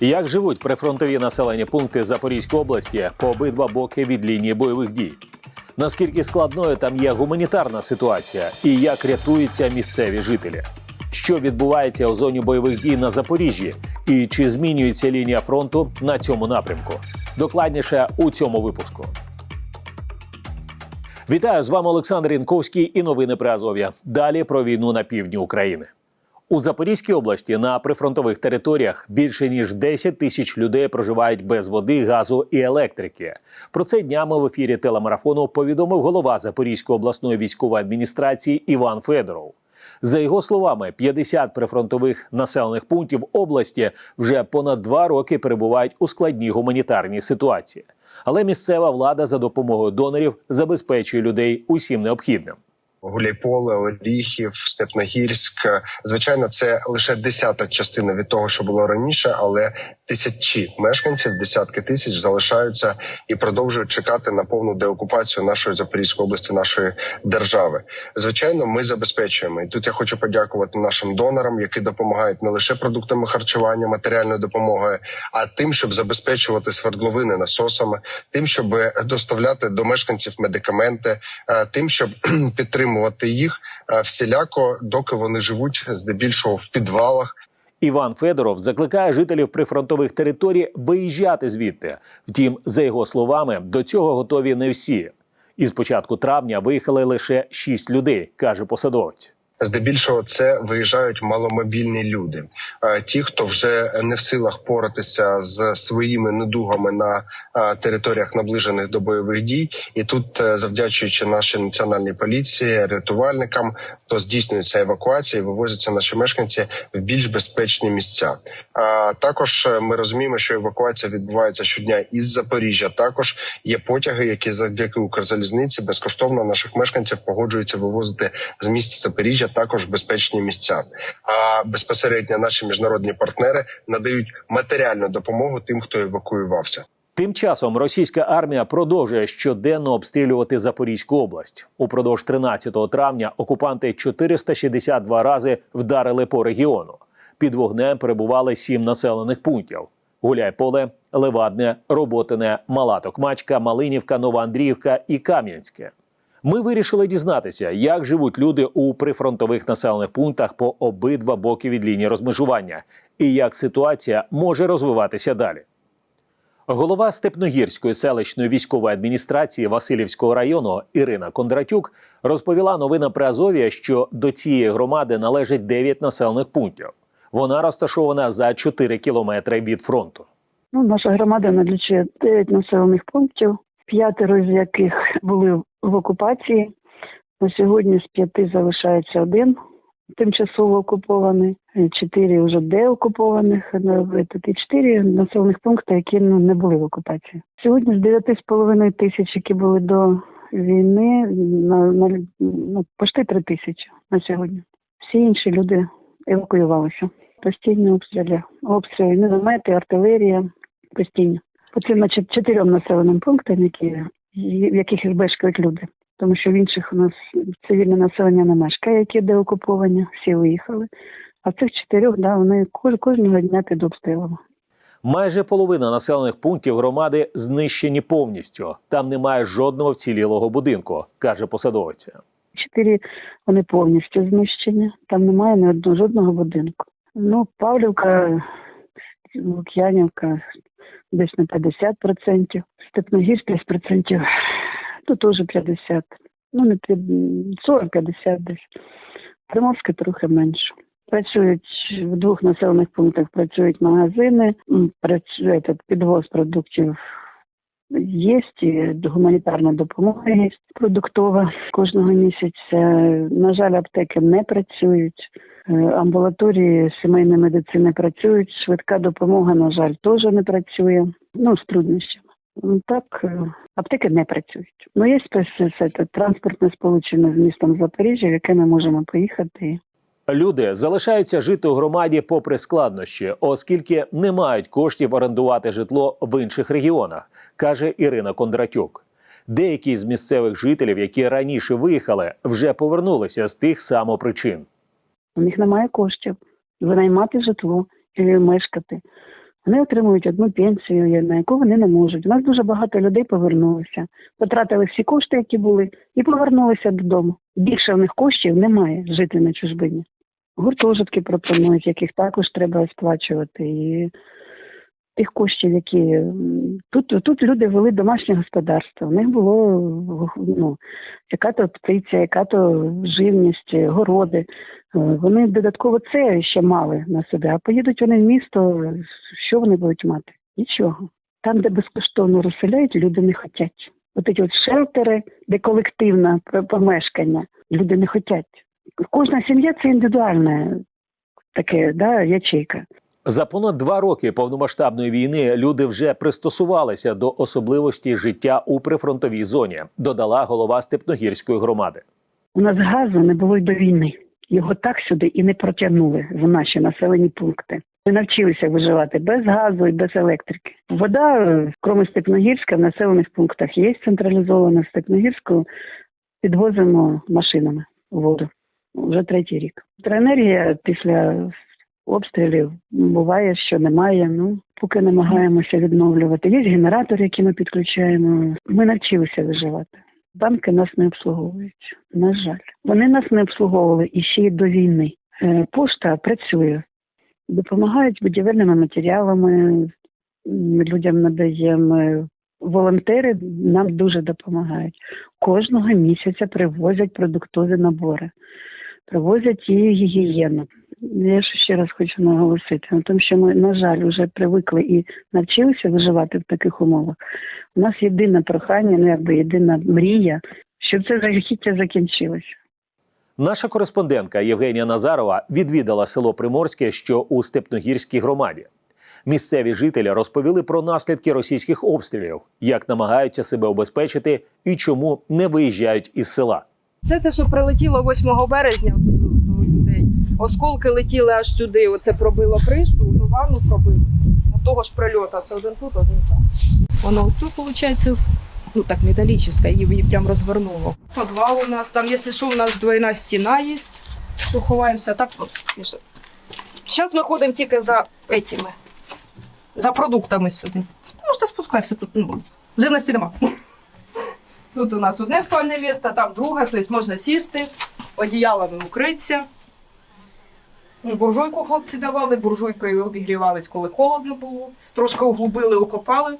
Як живуть прифронтові населені пункти Запорізької області по обидва боки від лінії бойових дій? Наскільки складною там є гуманітарна ситуація і як рятуються місцеві жителі? Що відбувається у зоні бойових дій на Запоріжжі, і чи змінюється лінія фронту на цьому напрямку? Докладніше у цьому випуску. Вітаю з вами Олександр Інковський і новини Азов'я. Далі про війну на півдні України. У Запорізькій області на прифронтових територіях більше ніж 10 тисяч людей проживають без води, газу і електрики. Про це днями в ефірі телемарафону повідомив голова Запорізької обласної військової адміністрації Іван Федоров. За його словами, 50 прифронтових населених пунктів області вже понад два роки перебувають у складній гуманітарній ситуації. Але місцева влада за допомогою донорів забезпечує людей усім необхідним. Гуляйполе, Оріхів, Степногірськ. Звичайно, це лише десята частина від того, що було раніше, але тисячі мешканців, десятки тисяч залишаються і продовжують чекати на повну деокупацію нашої Запорізької області, нашої держави. Звичайно, ми забезпечуємо. І тут я хочу подякувати нашим донорам, які допомагають не лише продуктами харчування, матеріальною допомогою, а тим, щоб забезпечувати свердловини насосами, тим, щоб доставляти до мешканців медикаменти, е, тим, щоб підтримувати їх е, всіляко, доки вони живуть здебільшого в підвалах. Іван Федоров закликає жителів прифронтових територій виїжджати звідти. Втім, за його словами, до цього готові не всі. Із початку травня виїхали лише шість людей, каже посадовець. Здебільшого це виїжджають маломобільні люди, Е, ті, хто вже не в силах поратися з своїми недугами на е, територіях наближених до бойових дій, і тут, е, завдячуючи нашій національній поліції, рятувальникам, то здійснюється евакуація, і вивозяться наші мешканці в більш безпечні місця. А також ми розуміємо, що евакуація відбувається щодня із Запоріжжя. Також є потяги, які завдяки Укрзалізниці безкоштовно наших мешканців погоджуються вивозити з міста Запоріжжя також безпечні місця. А безпосередньо наші міжнародні партнери надають матеріальну допомогу тим, хто евакуювався. Тим часом російська армія продовжує щоденно обстрілювати Запорізьку область. Упродовж 13 травня окупанти 462 рази вдарили по регіону. Під вогнем перебували сім населених пунктів: Гуляйполе, Левадне, Роботине, Мала Токмачка, Малинівка, Новоандріївка і Кам'янське. Ми вирішили дізнатися, як живуть люди у прифронтових населених пунктах по обидва боки від лінії розмежування, і як ситуація може розвиватися далі. Голова Степногірської селищної військової адміністрації Васильівського району Ірина Кондратюк розповіла новинам при Азов'я, що до цієї громади належить 9 населених пунктів. Вона розташована за 4 кілометри від фронту. Ну, наша громада налічує 9 населених пунктів, п'ятеро з яких були в окупації. На сьогодні з п'яти залишається один тимчасово окупований, е, чотири вже деокупованих, і чотири населених пункти, які ну, не були в окупації. Сьогодні з 9,5 тисяч, які були до війни, на, на ну, почти 3 тисячі на сьогодні. Всі інші люди евакуювалися. Постійні обстріли, обстріли, міномети, артилерія постійно. По цим чотирьом населеним пунктам, які в яких мешкають люди. Тому що в інших у нас цивільне населення не мешкає, які деокуповані, всі виїхали. А в цих чотирьох да, вони кож, кожного дня під обстрілом. Майже половина населених пунктів громади знищені повністю. Там немає жодного вцілілого будинку, каже посадовиця. Чотири вони повністю знищені, там немає ні одного жодного будинку. Ну, Павлівка, Лук'янівка десь на 50%, степногір 5%, то теж 50%, ну не 40-50 десь. Приморська трохи менше. Працюють в двох населених пунктах, працюють магазини, працює підвоз продуктів є, і гуманітарна допомога є продуктова кожного місяця. На жаль, аптеки не працюють, е, амбулаторії сімейної медицини працюють, швидка допомога, на жаль, теж не працює. Ну, з труднощами. Так, е, аптеки не працюють. Ну, є це, транспортне сполучення з містом Запоріжжя, в яке ми можемо поїхати. Люди залишаються жити у громаді попри складнощі, оскільки не мають коштів орендувати житло в інших регіонах, каже Ірина Кондратюк. Деякі з місцевих жителів, які раніше виїхали, вже повернулися з тих самопричин. У них немає коштів винаймати житло і мешкати. Вони отримують одну пенсію, на яку вони не можуть. У нас дуже багато людей повернулося, потратили всі кошти, які були, і повернулися додому. Більше в них коштів немає жити на чужбині. Гуртожитки пропонують, яких також треба сплачувати. І тих коштів, які тут, тут люди вели домашнє господарство. У них було ну, яка то птиця, яка то живність, городи. Е, Вони додатково це ще мали на себе, а поїдуть вони в місто, що вони будуть мати? Нічого. Там, де безкоштовно розселяють, люди не хочуть. От ці от шелтери, де колективне помешкання, люди не хочуть. Кожна сім'я це індивідуальне таке, да, ячейка. За понад два роки повномасштабної війни люди вже пристосувалися до особливості життя у прифронтовій зоні, додала голова Степногірської громади. У нас газу не було й до війни. Його так сюди і не протягнули в наші населені пункти. Ми навчилися виживати без газу і без електрики. Вода, крім Степногірська, в населених пунктах є централізована. В Степногірську підвозимо машинами воду вже третій рік. Електроенергія після обстрілів буває, що немає. Ну поки намагаємося відновлювати. Є генератор, який ми підключаємо. Ми навчилися виживати. Банки нас не обслуговують. На жаль, вони нас не обслуговували і ще й до війни. Е, Пошта працює, допомагають будівельними матеріалами. Людям надаємо волонтери. Нам дуже допомагають. Кожного місяця привозять продуктові набори, привозять і гігієну. Я ж ще раз хочу наголосити, на тому що ми, на жаль, вже привикли і навчилися виживати в таких умовах. У нас єдине прохання, ну якби єдина мрія, щоб це жахіття закінчилося. Наша кореспондентка Євгенія Назарова відвідала село Приморське, що у Степногірській громаді. Місцеві жителі розповіли про наслідки російських обстрілів, як намагаються себе обезпечити і чому не виїжджають із села. Це те, що прилетіло 8 березня до, людей. Осколки летіли аж сюди. Оце пробило кришу, ну ванну пробило. От того ж прильота. Це один тут, один там. Воно все, виходить, ну так металічне, її прям розвернуло. Подвал у нас, там, якщо що, у нас двойна стіна є, то ховаємося так. Зараз ми ходимо тільки за этими, за продуктами сюди. Можете спускатися тут, ну, живності нема. Тут у нас одне спальне місце, там друге, тобто можна сісти, одіялами укритися. Ну, Буржуйку хлопці давали, буржуйкою обігрівались, коли холодно було. Трошки углубили, окопали.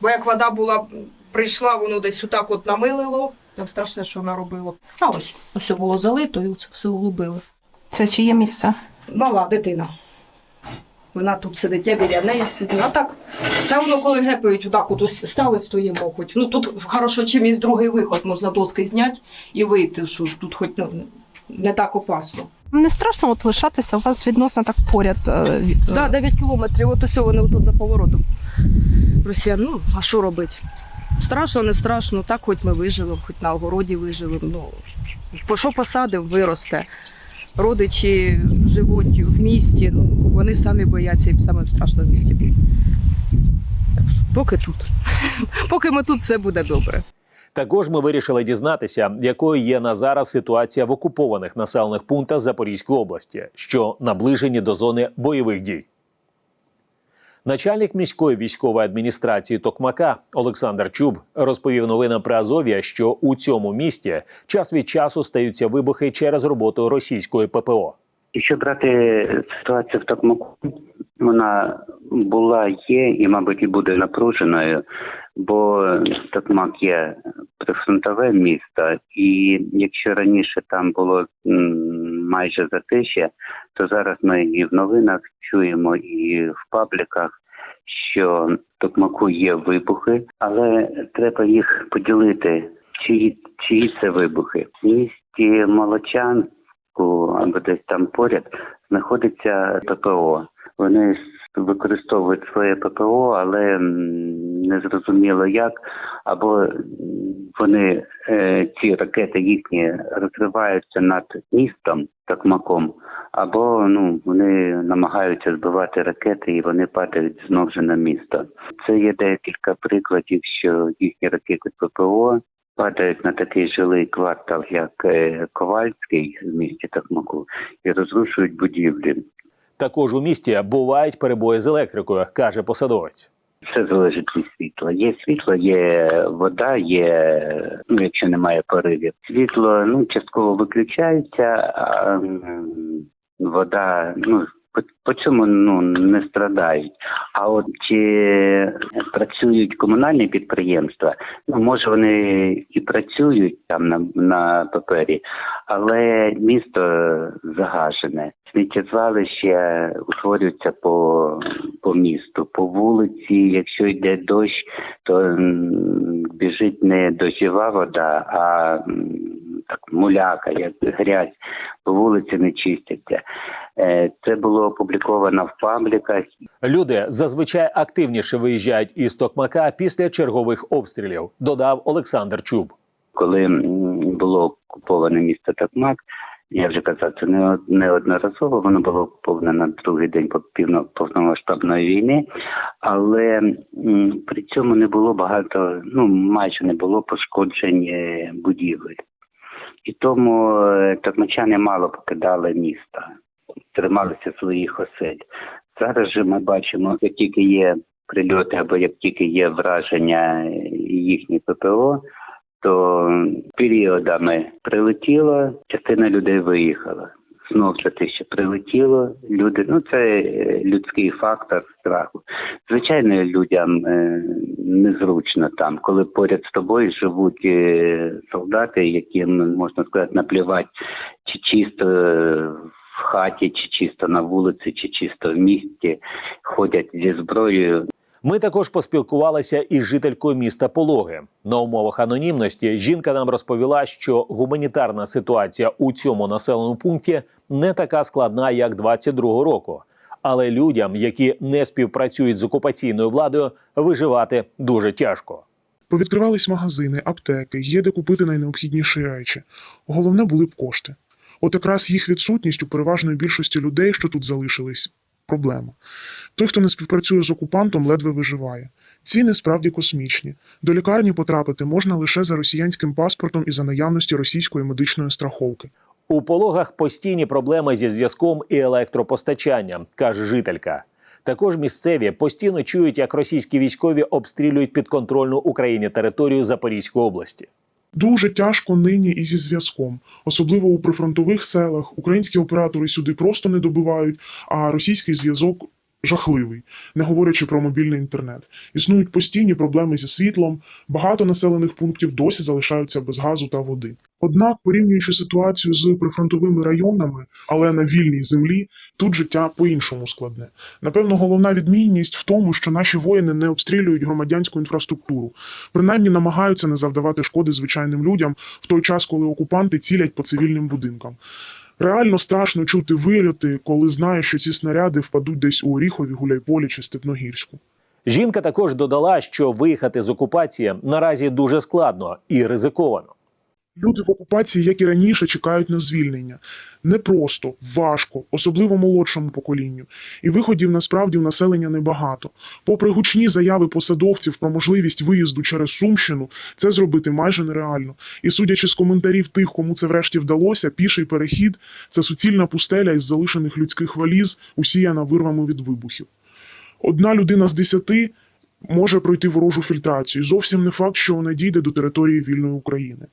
Бо як вода була, прийшла, воно десь отак от намилило. Там страшне, що наробило. А ось все було залито і це все углубили. Це чиє місце? Мала дитина. Вона тут сидить, я біля неї сидю. А так, та воно коли гепають, отак от ось стали, стоїмо хоч. Ну тут хорошо, чим є другий виход, можна доски зняти і вийти, що тут хоч ну, не так опасно. Не страшно от лишатися у вас відносно так поряд. е, Так, да, 9 кілометрів, от усе вони тут за поворотом. Росіян, ну, а що робити? Страшно, не страшно, так хоч ми виживемо, хоч на огороді виживемо. Ну, по що посадив, виросте. Родичі живуть в місті, ну, вони самі бояться і самим страшно в місті. Так що поки тут. Поки ми тут, все буде добре. Також ми вирішили дізнатися, якою є на зараз ситуація в окупованих населених пунктах Запорізької області, що наближені до зони бойових дій. Начальник міської військової адміністрації Токмака Олександр Чуб розповів новинам про Азов'я, що у цьому місті час від часу стаються вибухи через роботу російської ППО. Якщо брати ситуацію в Токмаку, вона була, є і, мабуть, і буде напруженою, бо Токмак є прифронтове місто, і якщо раніше там було майже затишя, то зараз ми і в новинах чуємо, і в пабліках, що Токмаку є вибухи, але треба їх поділити. Чиї, чиї це вибухи? В місті Молочан або десь там поряд знаходиться ППО. Вони використовують своє ППО, але не зрозуміло як. Або вони е, ці ракети їхні розриваються над містом Токмаком, або ну вони намагаються збивати ракети і вони падають знову ж на місто. Це є декілька прикладів, що їхні ракети ППО падають на такий жилий квартал, як е, Ковальський в місті Токмаку, і розрушують будівлі. Також у місті бувають перебої з електрикою, каже посадовець. Все залежить від світла. Є світло, є вода, є ну, якщо немає поривів. Світло ну частково виключається, а вода ну по, по цьому ну не страдають. А от чи працюють комунальні підприємства? Ну може вони і працюють там на, на папері, але місто загажене. Сміттєзвалища утворюються по, по місту, по вулиці. Якщо йде дощ, то біжить не дощова вода, а так муляка, як грязь, по вулиці не чистяться. Е, Це було опубліковано в пабліках. Люди зазвичай активніше виїжджають із Токмака після чергових обстрілів, додав Олександр Чуб. коли було окуповане місто Токмак, я вже казав, це не од- неодноразово, воно було окуповане на другий день повномасштабної війни, але при цьому не було багато, ну майже не було пошкоджень е, будівель. І тому е, мало покидали міста, трималися своїх осель. Зараз же ми бачимо, як тільки є прильоти або як тільки є враження їхніх ППО, то періодами прилетіло, частина людей виїхала. Знов це те, що прилетіло, люди, ну це е, людський фактор страху. Звичайно, людям е, незручно там, коли поряд з тобою живуть е, солдати, яким можна сказати, наплівати, чи чисто е, в хаті, чи чисто на вулиці, чи чисто в місті, ходять зі зброєю. Ми також поспілкувалися із жителькою міста Пологи. На умовах анонімності жінка нам розповіла, що гуманітарна ситуація у цьому населеному пункті не така складна, як 22-го року. Але людям, які не співпрацюють з окупаційною владою, виживати дуже тяжко. Повідкривались магазини, аптеки, є де купити найнеобхідніші речі. Головне були б кошти. От якраз їх відсутність у переважної більшості людей, що тут залишились, проблема. Той, хто не співпрацює з окупантом, ледве виживає. Ціни справді космічні. До лікарні потрапити можна лише за росіянським паспортом і за наявності російської медичної страховки. У пологах постійні проблеми зі зв'язком і електропостачанням, каже жителька. Також місцеві постійно чують, як російські військові обстрілюють підконтрольну Україні територію Запорізької області. Дуже тяжко нині і зі зв'язком, особливо у прифронтових селах. Українські оператори сюди просто не добивають, а російський зв'язок жахливий, не говорячи про мобільний інтернет. Існують постійні проблеми зі світлом, багато населених пунктів досі залишаються без газу та води. Однак, порівнюючи ситуацію з прифронтовими районами, але на вільній землі, тут життя по-іншому складне. Напевно, головна відмінність в тому, що наші воїни не обстрілюють громадянську інфраструктуру, принаймні намагаються не завдавати шкоди звичайним людям в той час, коли окупанти цілять по цивільним будинкам. Реально страшно чути вильоти, коли знаєш, що ці снаряди впадуть десь у Оріхові, Гуляйполі чи Степногірську. Жінка також додала, що виїхати з окупації наразі дуже складно і ризиковано. Люди в окупації, як і раніше, чекають на звільнення. Непросто, важко, особливо молодшому поколінню. І виходів насправді у населення небагато. Попри гучні заяви посадовців про можливість виїзду через Сумщину, це зробити майже нереально. І судячи з коментарів тих, кому це врешті вдалося, піший перехід це суцільна пустеля із залишених людських валіз, усіяна вирвами від вибухів. Одна людина з десяти може пройти ворожу фільтрацію. Зовсім не факт, що вона дійде до території вільної України.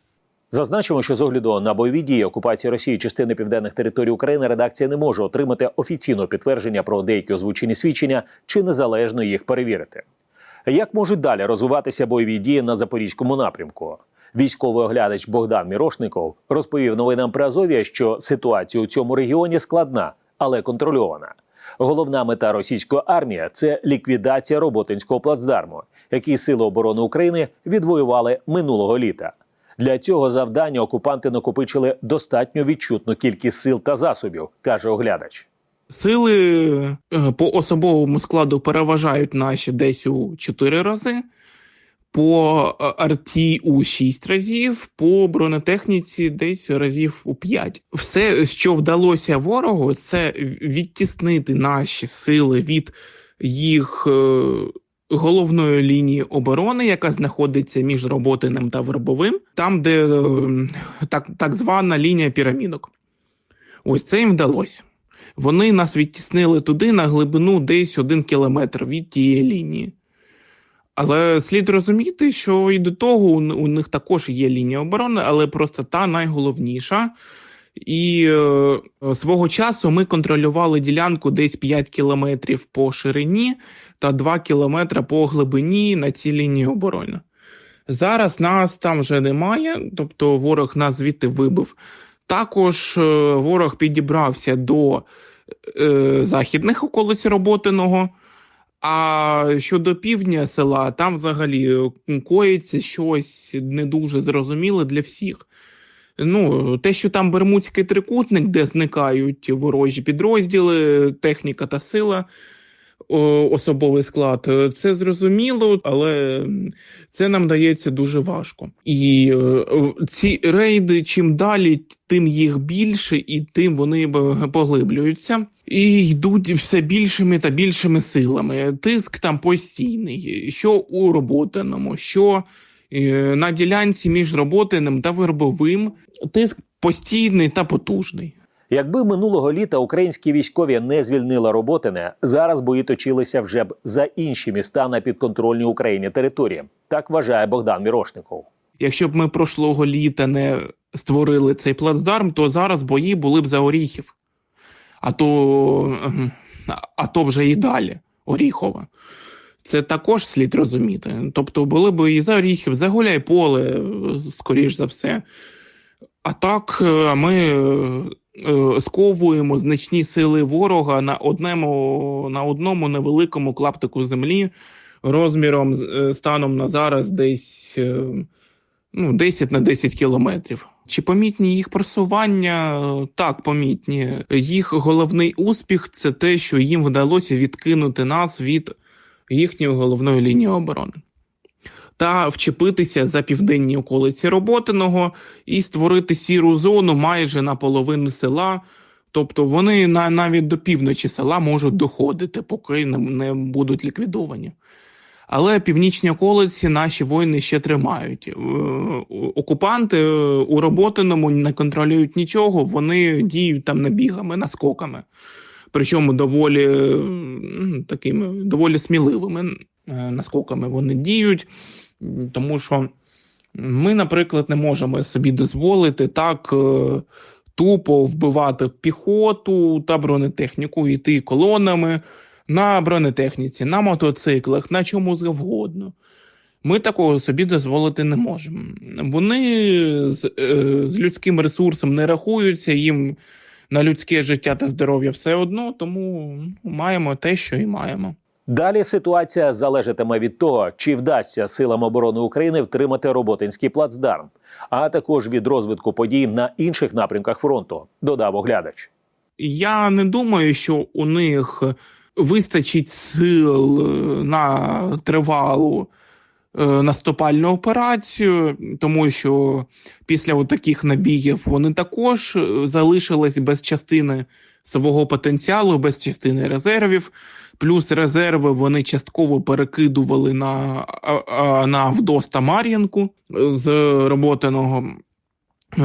Зазначимо, що з огляду на бойові дії окупації Росії частини південних територій України редакція не може отримати офіційного підтвердження про деякі озвучені свідчення чи незалежно їх перевірити. Як можуть далі розвиватися бойові дії на запорізькому напрямку? Військовий оглядач Богдан Мірошников розповів новинам при Азов'я, що ситуація у цьому регіоні складна, але контрольована. Головна мета російської армії це ліквідація роботинського плацдарму, який Сили оборони України відвоювали минулого літа. Для цього завдання окупанти накопичили достатньо відчутну кількість сил та засобів, каже оглядач. Сили е, по особовому складу переважають наші десь у 4 рази, по е, арті у 6 разів, по бронетехніці десь разів у 5. Все, що вдалося ворогу, це відтіснити наші сили від їх е, головної лінії оборони, яка знаходиться між Роботиним та Вербовим, там, де е, так, так звана лінія пірамідок. Ось це їм вдалося. Вони нас відтіснили туди на глибину десь один кілометр від тієї лінії. Але слід розуміти, що і до того у у них також є лінія оборони, але просто та найголовніша. І е, свого часу ми контролювали ділянку десь 5 кілометрів по ширині та 2 кілометри по глибині на цій лінії оборони. Зараз нас там вже немає, тобто ворог нас звідти вибив. Також е, ворог підібрався до е, західних околиць Роботиного. А щодо півдня села, там взагалі коїться щось не дуже зрозуміле для всіх. Ну, те, що там Бермудський трикутник, де зникають ворожі підрозділи, техніка та сила, особовий склад, е, це зрозуміло, але це нам дається дуже важко. І е, ці рейди, чим далі, тим їх більше, і тим вони поглиблюються. І йдуть все більшими та більшими силами. Тиск там постійний, що у роботаному, що е, на ділянці між роботиним та вербовим. Тиск постійний та потужний. Якби минулого літа українські військові не звільнили Роботине, зараз бої точилися вже б за інші міста на підконтрольній Україні території. Так вважає Богдан Мірошников. Якщо б ми прошлого літа не створили цей плацдарм, то зараз бої були б за Оріхів. А то, ем, а то вже і далі Оріхова. Це також слід розуміти. Тобто були б і за Оріхів, за Гуляйполе, скоріш за все. А так е, ми е, сковуємо значні сили ворога на одному, на одному невеликому клаптику землі розміром е, станом на зараз десь ну, 10 на 10 кілометрів. Чи помітні їх просування? Так, помітні. Їх головний успіх це те, що їм вдалося відкинути нас від їхньої головної лінії оборони. Та вчепитися за південні околиці Роботиного і створити сіру зону майже на половину села. Тобто вони на, навіть до півночі села можуть доходити, поки не, будуть ліквідовані. Але північні околиці наші воїни ще тримають. Е, Окупанти е, у Роботиному не контролюють нічого, вони діють там набігами, наскоками. Причому доволі такими доволі сміливими е, наскоками вони діють, тому що ми, наприклад, не можемо собі дозволити так е, тупо вбивати піхоту та бронетехніку, йти колонами на бронетехніці, на мотоциклах, на чому завгодно. Ми такого собі дозволити не можемо. Вони з, е, з людським ресурсом не рахуються, їм на людське життя та здоров'я все одно, тому маємо те, що і маємо. Далі ситуація залежатиме від того, чи вдасться силам оборони України втримати Роботинський плацдарм, а також від розвитку подій на інших напрямках фронту, додав оглядач. Я не думаю, що у них вистачить сил е, на тривалу е, наступальну операцію, тому що після таких набігів вони також е, залишились без частини свого потенціалу, без частини резервів. Плюс резерви вони частково перекидували на, на Вдос та Мар'їнку з роботиного.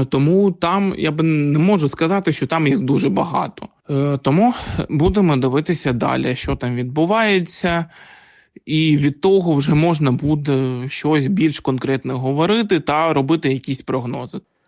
Тому там я би не можу сказати, що там їх дуже багато. Е, Тому будемо дивитися далі, що там відбувається, і від того вже можна буде щось більш конкретне говорити та робити якісь прогнози.